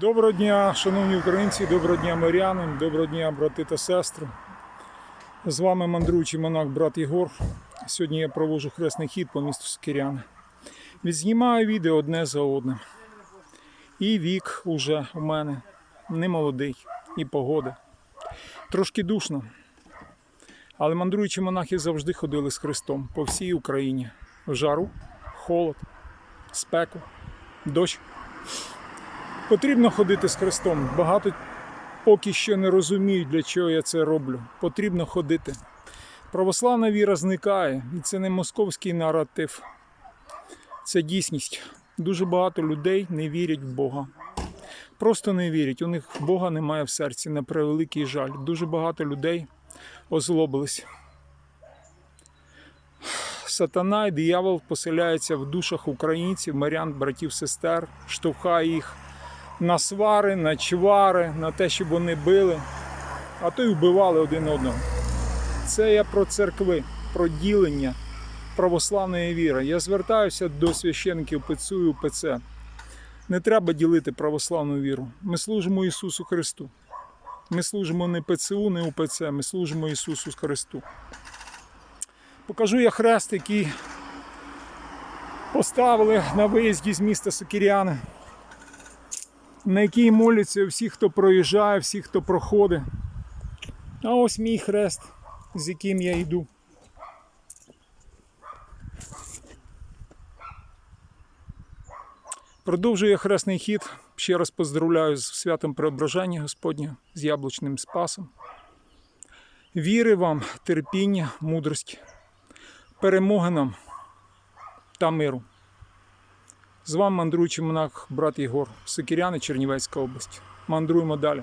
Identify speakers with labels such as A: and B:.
A: Доброго дня, шановні українці, доброго дня миряни, доброго дня, брати та сестри. З вами мандруючий монах брат Єгор. Сьогодні я проводжу хресний хід по місту Скіряни. Відзнімаю відео одне за одним. І вік уже у мене не молодий, і погода. Трошки душно. Але мандруючі монахи завжди ходили з Христом по всій Україні. В жару, холод, спеку, дощ. Потрібно ходити з Христом. Багато поки що не розуміють, для чого я це роблю. Потрібно ходити. Православна віра зникає, і це не московський наратив. Це дійсність. Дуже багато людей не вірять в Бога. Просто не вірять. У них Бога немає в серці, на превеликий жаль. Дуже багато людей озлобились. Сатана і диявол поселяються в душах українців, мирян, братів, сестер, штовхає їх на свари, на чвари, на те, щоб вони били, а то й вбивали один одного. Це я про церкви, про ділення православної віри. Я звертаюся до священиків ПЦУ і УПЦ. Не треба ділити православну віру. Ми служимо Ісусу Христу. Ми служимо не ПЦУ, не УПЦ, ми служимо Ісусу Христу. Покажу я хрест, який поставили на виїзді з міста Сокіряни на якій моляться всі, хто проїжджає, всі, хто проходить. А ось мій хрест, з яким я йду. Продовжує хресний хід. Ще раз поздравляю з святом Преображення Господня, з яблучним спасом. Віри вам, терпіння, мудрості, перемоги нам та миру. З вами мандруючий монах брат Єгор, Сокіряни, Чернівецька область. Мандруємо далі.